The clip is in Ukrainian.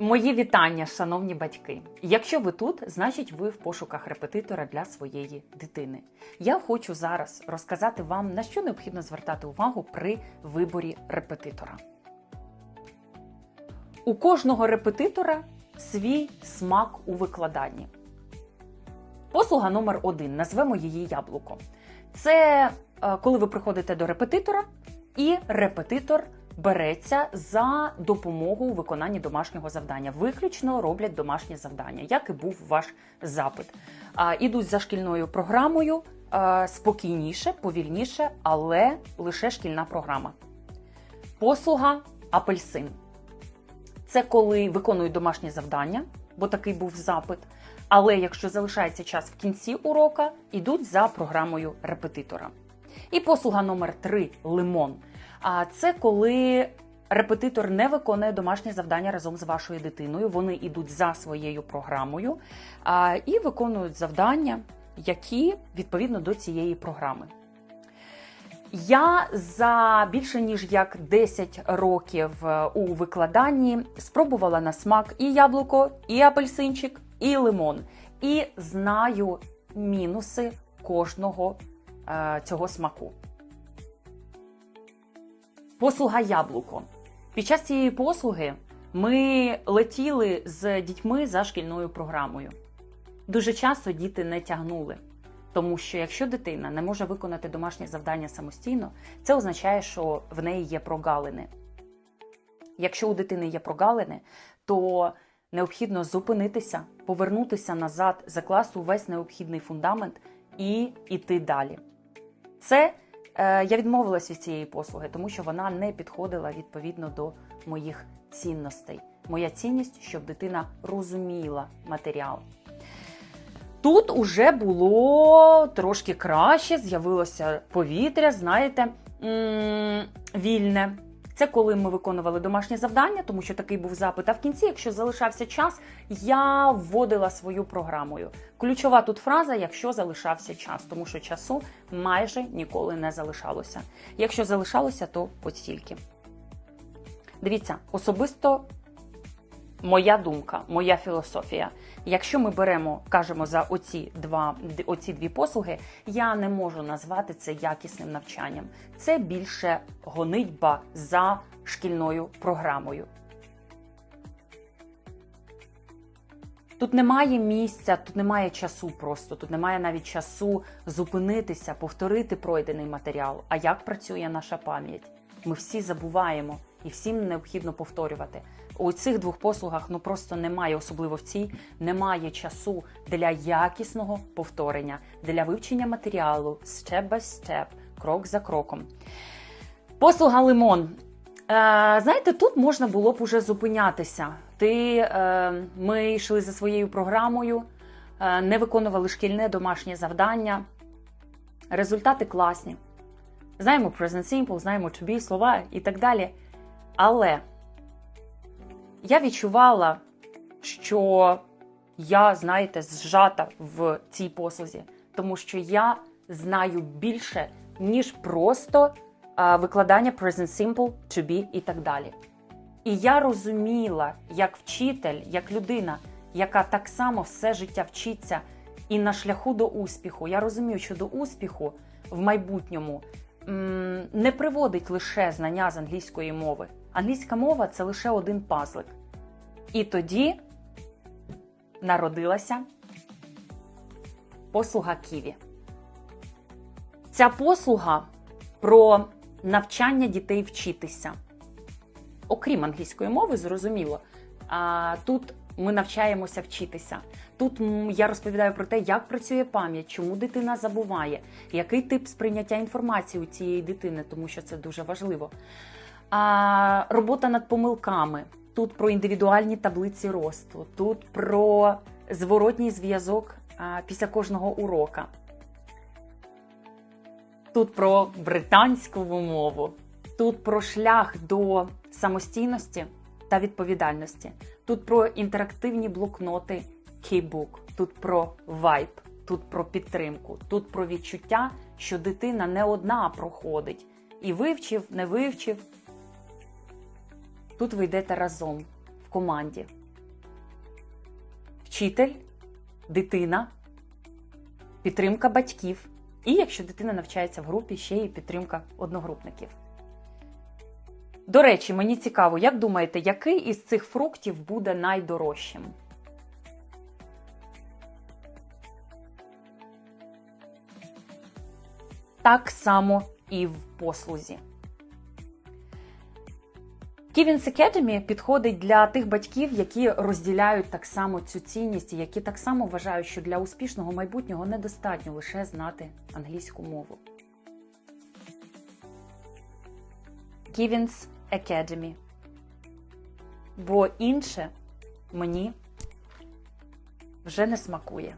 Мої вітання, шановні батьки. Якщо ви тут, значить ви в пошуках репетитора для своєї дитини. Я хочу зараз розказати вам, на що необхідно звертати увагу при виборі репетитора. У кожного репетитора свій смак у викладанні. Послуга номер один. Назвемо її яблуко. Це е, коли ви приходите до репетитора, і репетитор береться за допомогу у виконанні домашнього завдання. Виключно роблять домашнє завдання, як і був ваш запит. Ідуть за шкільною програмою спокійніше, повільніше, але лише шкільна програма. Послуга апельсин. Це коли виконують домашнє завдання, бо такий був запит. Але якщо залишається час в кінці урока, йдуть за програмою репетитора. І послуга номер 3 лимон. А це коли репетитор не виконує домашнє завдання разом з вашою дитиною. Вони йдуть за своєю програмою а, і виконують завдання, які відповідно до цієї програми. Я за більше ніж як 10 років е, у викладанні спробувала на смак і яблуко, і апельсинчик, і лимон. І знаю мінуси кожного е, цього смаку. Послуга яблуко. Під час цієї послуги ми летіли з дітьми за шкільною програмою. Дуже часто діти не тягнули. Тому що якщо дитина не може виконати домашнє завдання самостійно, це означає, що в неї є прогалини. Якщо у дитини є прогалини, то необхідно зупинитися, повернутися назад, закласти увесь необхідний фундамент і йти далі. Це я відмовилась від цієї послуги, тому що вона не підходила відповідно до моїх цінностей. Моя цінність, щоб дитина розуміла матеріал. Тут уже було трошки краще, з'явилося повітря, знаєте, вільне. Це коли ми виконували домашнє завдання, тому що такий був запит. А в кінці, якщо залишався час, я вводила свою програмою. Ключова тут фраза, якщо залишався час, тому що часу майже ніколи не залишалося. Якщо залишалося, то от стільки. Дивіться, особисто моя думка, моя філософія. Якщо ми беремо, кажемо за оці два оці дві послуги, я не можу назвати це якісним навчанням. Це більше гонитьба за шкільною програмою. Тут немає місця, тут немає часу просто, тут немає навіть часу зупинитися, повторити пройдений матеріал. А як працює наша пам'ять? Ми всі забуваємо і всім необхідно повторювати. У цих двох послугах ну просто немає, особливо в цій, немає часу для якісного повторення, для вивчення матеріалу step by step, крок за кроком. Послуга лимон. Е, Знаєте, тут можна було б уже зупинятися. Ти, е, Ми йшли за своєю програмою, е, не виконували шкільне домашнє завдання. Результати класні. Знаємо present simple, знаємо to be, слова і так далі. Але я відчувала, що я, знаєте, зжата в цій послузі, тому що я знаю більше, ніж просто а, викладання present simple, to be і так далі. І я розуміла, як вчитель, як людина, яка так само все життя вчиться і на шляху до успіху. Я розумію, що до успіху в майбутньому не приводить лише знання з англійської мови. Англійська мова це лише один пазлик. І тоді народилася послуга Ківі. Ця послуга про навчання дітей вчитися. Окрім англійської мови, зрозуміло. А тут ми навчаємося вчитися. Тут я розповідаю про те, як працює пам'ять, чому дитина забуває, який тип сприйняття інформації у цієї дитини, тому що це дуже важливо. А, Робота над помилками. Тут про індивідуальні таблиці росту, тут про зворотній зв'язок після кожного урока. Тут про британську мову, тут про шлях до самостійності та відповідальності, тут про інтерактивні блокноти Keybook, тут про вайб, тут про підтримку, тут про відчуття, що дитина не одна проходить і вивчив, не вивчив. Тут ви йдете разом в команді. вчитель, дитина, підтримка батьків. І якщо дитина навчається в групі, ще й підтримка одногрупників. До речі, мені цікаво, як думаєте, який із цих фруктів буде найдорожчим? Так само і в послузі. Kivins Academy підходить для тих батьків, які розділяють так само цю цінність, і які так само вважають, що для успішного майбутнього недостатньо лише знати англійську мову. Kivins Academy. Бо інше мені вже не смакує.